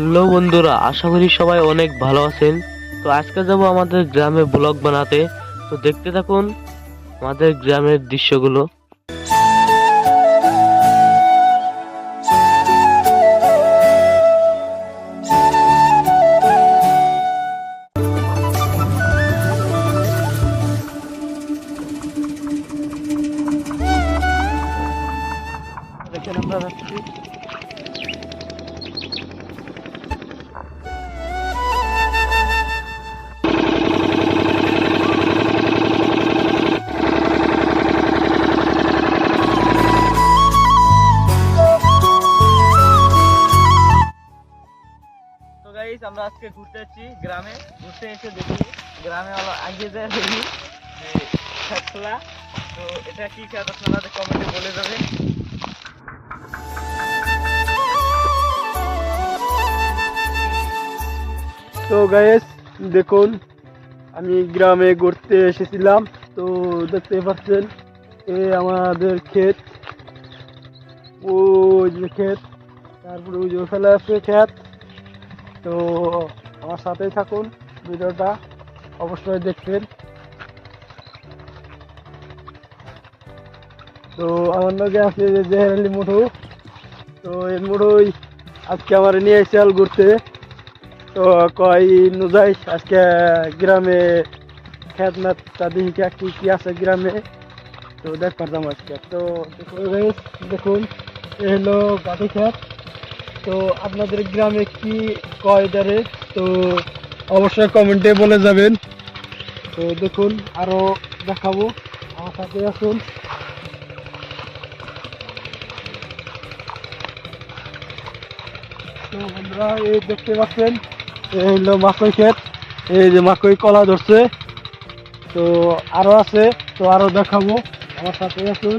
Hello বন্ধুরা, আশা করি সবাই অনেক ভালো আছেন। তো আজকে যাব আমাদের গ্রামে ব্লগ বানাতে। তো দেখতে থাকুন আমাদের গ্রামের দৃশ্যগুলো। দেখেন আমরা গাইস আমরা আজকে ঘুরতে যাচ্ছি গ্রামে। ঘুরতে এসে দেখি, গ্রামে আগে যায় দেখি যে খেত খোলা তো এটা কি খেত আপনারা কমেন্টে বলে যাবেন। তো গায়েস দেখুন, আমি গ্রামে ঘুরতে এসেছিলাম। তো দেখতে পাচ্ছেন, এ আমাদের ক্ষেত। ও যে ক্ষেত, তারপরে ওই যে ফেলে আছে ক্ষেত। তো আমার সাথেই থাকুন ভিডিওটা, অবশ্যই দেখবেন। তো আমার লগে আছে যে জেহারালি মুঠো তো এই মুঠোই আজকে আমার নিয়ে এসেছিল ঘুরতে। তো কয় নুজাই আজকে গ্রামে খেত না দেখি কি কি আছে গ্রামে। তো দেখ পারতাম আজকে। তো দেখুন এ হলো গাড়ি খেত তো আপনাদের গ্রামে কি কয় দারে? তো অবশ্যই কমেন্টে বলে যাবেন। তো দেখুন, আরও দেখাবো। আমার সাথে আসুন। তো বন্ধুরা, এই দেখতে পাচ্ছেন, এই হলো মাকই ক্ষেত। এই যে মাকই কলা ধরছে। তো আরও আছে, তো আরও দেখাবো। আমার সাথে আসুন।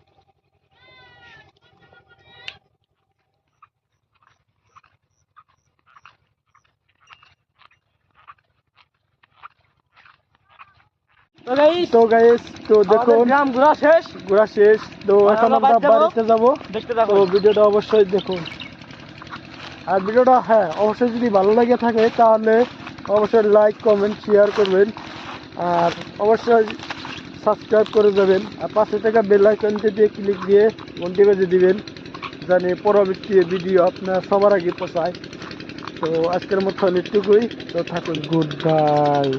তো গাইস তো দেখুন গ্রাম ঘোরা শেষ। ঘোরা শেষ। তো আর এখন আমরা? বাড়িতে যাব। দেখতে তো ভিডিওটা অবশ্যই দেখুন। আর ভিডিওটা হ্যাঁ অবশ্যই যদি ভালো লাগে থাকে তাহলে অবশ্যই লাইক কমেন্ট শেয়ার করবেন। আর অবশ্যই সাবস্ক্রাইব করে যাবেন। আর পাশে থাকা বেল আইকনটি দিয়ে ক্লিক দিয়ে ঘন্টি বেজে দিবেন জানি পরবর্তী ভিডিও আপনার সবার আগে পৌঁছায়। তো আজকের মতো এটুকুই। তো থাকুন গুড বাই